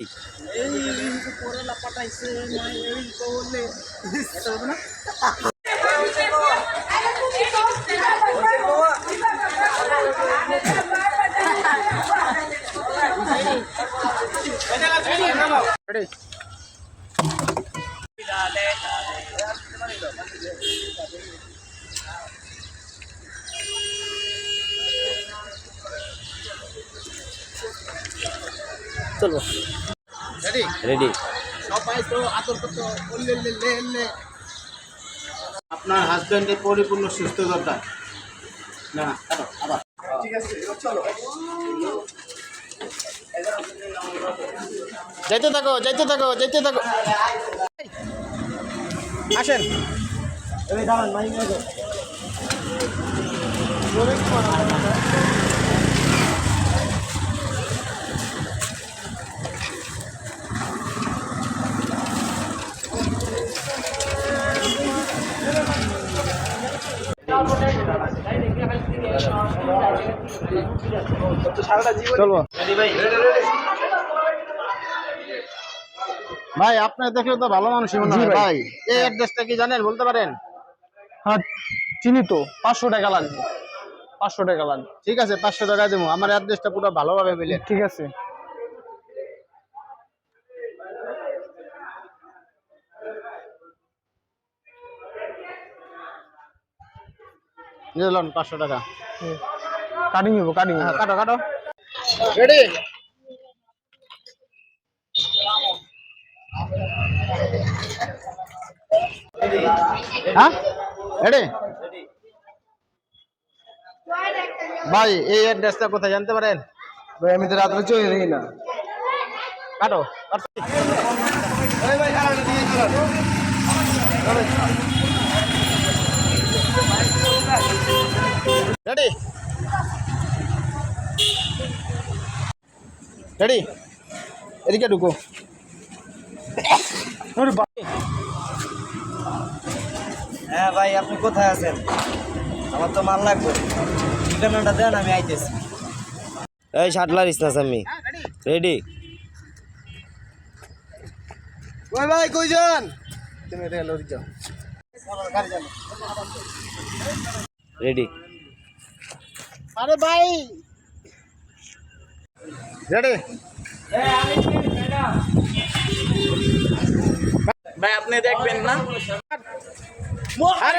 এই পরে লাপাটাইছে নাই এই করলে এটা হবে না রেডি চলবো রেডি রেডি সবাই তো লে আপনার হাজবেন্ডের পরিপূর্ণ সুস্থ দরকার না আবার ঠিক আছে চলো। যাইতে থাকো যাইতে থাকো যাইতে থাকো। আসেন। চলবো ভাই। আপনার দেখলে তো ভালো মানুষই মনে হয় ভাই। এই অ্যাড্রেসটা কি জানেন বলতে পারেন? হ্যাঁ চিনি তো। পাঁচশো টাকা লাগবে। পাঁচশো টাকা লাগবে। ঠিক আছে পাঁচশো টাকা দেবো। আমার অ্যাড্রেসটা পুরো ভালোভাবে মিলে ঠিক আছে। নিলাম পাঁচশো টাকা। কাটিং নেব কাটিং হ্যাঁ কাটো কাটো। রেডি হ্যাঁ? রেডি ভাই এই অ্যাড্রেসটা কোথায় জানতে পারেন? ভাই আমি তো রাত্রে চলে দেখি না। কাটো রেডি রেডি এদিকে ঢুকো। হ্যাঁ ভাই আপনি কোথায় আছেন? আমার তো মাল লাগবে। ঠিকানাটা দেন আমি আইতেছি। এই শাটলার ইসনাস আমি। রেডি ওই ভাই কই যান? তুমি এটা লরি যাও। রেডি আরে ভাই রেডি ভাই আপনি দেখবেন না আরে না